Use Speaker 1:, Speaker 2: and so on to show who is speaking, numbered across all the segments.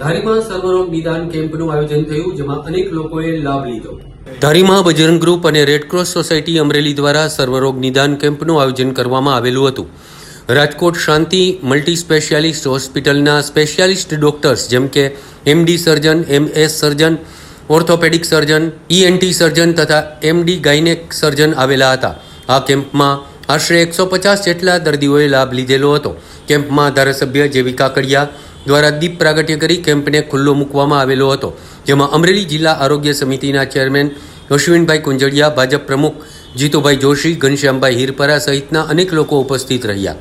Speaker 1: ધારીમાં સર્વરોગ નિદાન કેમ્પનું આયોજન થયું, જેમાં અનેક લોકોએ લાભ લીધો. ધારીમાં બજરંગ ગ્રુપ અને રેડક્રોસ સોસાયટી અમરેલી દ્વારા સર્વરોગ નિદાન કેમ્પનું આયોજન કરવામાં આવેલું હતું. રાજકોટ શાંતિ મલ્ટી સ્પેશિયાલિસ્ટ હોસ્પિટલના સ્પેશિયાલિસ્ટ ડોક્ટર્સ, જેમ કે MD surgeon, MS surgeon, orthopaedic surgeon, ENT surgeon તથા એમડી ગાયનેક સર્જન આવેલા હતા. આ કેમ્પમાં આશરે એકસો પચાસ જેટલા દર્દીઓએ લાભ લીધેલો હતો. કેમ્પમાં ધારાસભ્ય જેવી કાકડિયા દ્વારા દીપ પ્રાગટ્ય કરી કેમ્પને ખુલ્લો મૂકવામાં આવેલો હતો, જેમાં અમરેલી જિલ્લા આરોગ્ય સમિતિના ચેરમેન અશ્વિનભાઈ કુંજડિયા, ભાજપ પ્રમુખ જીતુભાઈ જોશી, ઘનશ્યામભાઈ હિરપરા સહિતના અનેક લોકો ઉપસ્થિત રહ્યા.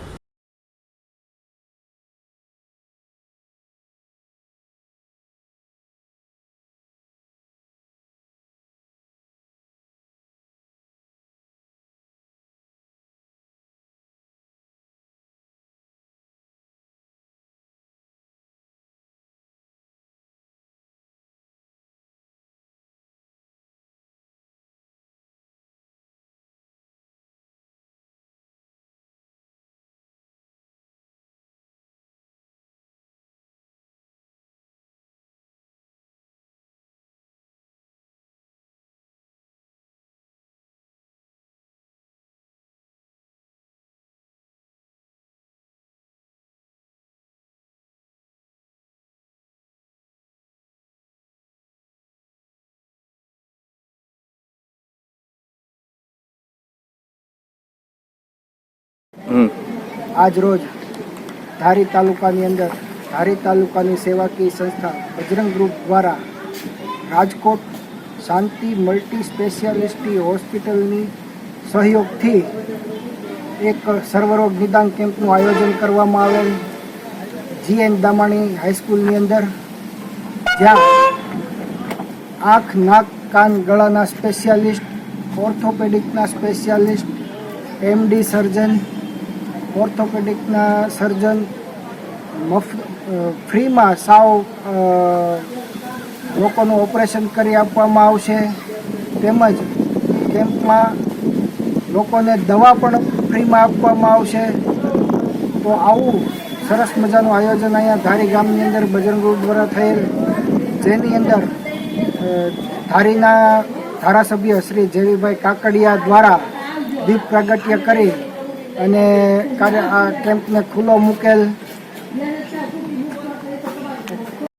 Speaker 2: આજ રોજ ધારી તાલુકાની અંદર, ધારી તાલુકાની સેવાકીય સંસ્થા બજરંગ ગ્રુપ દ્વારા રાજકોટ શાંતિ મલ્ટી સ્પેશિયાલિસ્ટી હોસ્પિટલની સહયોગથી એક સર્વરોગ નિદાન કેમ્પનું આયોજન કરવામાં આવેલ. જી એન દામાણી હાઈસ્કૂલની અંદર, જ્યાં આંખ, નાક, કાન ગળાના સ્પેશિયાલિસ્ટ, ઓર્થોપેડિકના સ્પેશિયાલિસ્ટ, એમડી સર્જન ઓર્થોપેડિકના સર્જન, મફ ફ્રીમાં સાવ લોકોનું ઓપરેશન કરી આપવામાં આવશે. તેમજ કેમ્પમાં લોકોને દવા પણ ફ્રીમાં આપવામાં આવશે. તો આવું સરસ મજાનું આયોજન અહીંયા ધારી ગામની અંદર બજરંગ ગ્રુપ દ્વારા થયેલ, જેની અંદર ધારીના ધારાસભ્ય શ્રી જેવીભાઈ કાકડિયા દ્વારા દીપ પ્રાગટ્ય કરી અને આ કેમ્પને ખુલ્લો મૂકેલ.